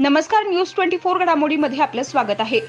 नमस्कार news twenty four घडामोडीमध्ये आपलं स्वागत आहे.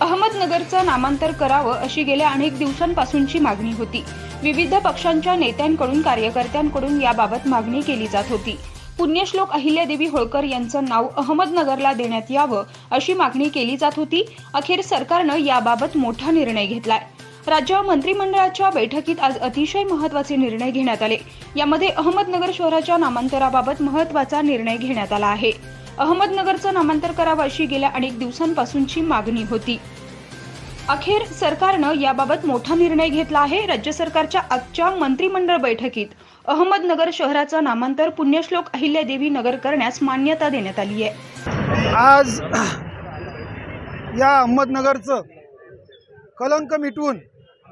अहमदनगरचं नामांतर करावं अशी गेल्या अनेक दिवसांपासूनची मागणी होती. विविध पक्षांच्या नेत्यांकडून कार्यकर्त्यांकडून याबाबत मागणी केली जात होती. पुण्यश्लोक अहिल्यादेवी होळकर यांचं नाव अहमदनगरला देण्यात यावं अशी मागणी केली जात होती. अखेर सरकारनं याबाबत मोठा निर्णय घेतलाय. राज्य मंत्रिमंडळाच्या बैठकीत आज अतिशय महत्त्वाचे निर्णय घेण्यात आले. यामध्ये अहमदनगर शहराच्या नामांतराबाबत महत्त्वाचा निर्णय घेण्यात आला आहे. अहमदनगरचं नामांतर करावं अशी गेल्या अनेक दिवसांपासूनची मागणी होती. अखेर सरकारनं याबाबत मोठा निर्णय घेतला आहे. राज्य सरकारच्या आजच्या मंत्रिमंडळ बैठकीत अहमदनगर शहराचं नामांतर पुण्यश्लोक अहिल्यादेवी नगर करण्यास मान्यता देण्यात आली आहे. आज या अहमदनगरचं कलंक मिटवून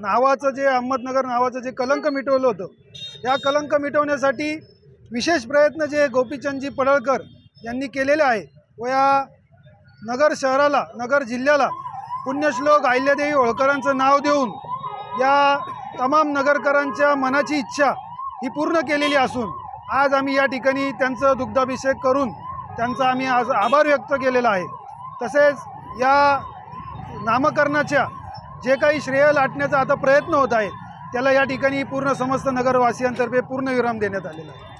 नावाचं जे अहमदनगर नावाचं जे कलंक मिटवलं होतं या कलंक मिटवण्यासाठी विशेष प्रयत्न जे गोपीचंदजी पडळकर यांनी केलेलं आहे. व या नगर शहराला नगर जिल्ह्याला पुण्यश्लोक अहिल्यादेवी होळकरांचं नाव देऊन या तमाम नगरकरांच्या मनाची इच्छा ही पूर्ण केलेली असून आज आम्ही या ठिकाणी त्यांचं दुग्धाभिषेक करून त्यांचा आम्ही आज आभार व्यक्त केलेला आहे. तसेच या नामकरणाच्या जे काही श्रेय लाटण्याचा आता प्रयत्न होत आहे त्याला या ठिकाणी पूर्ण समस्त नगरवासियांतर्फे पूर्ण विराम देण्यात आलेला आहे.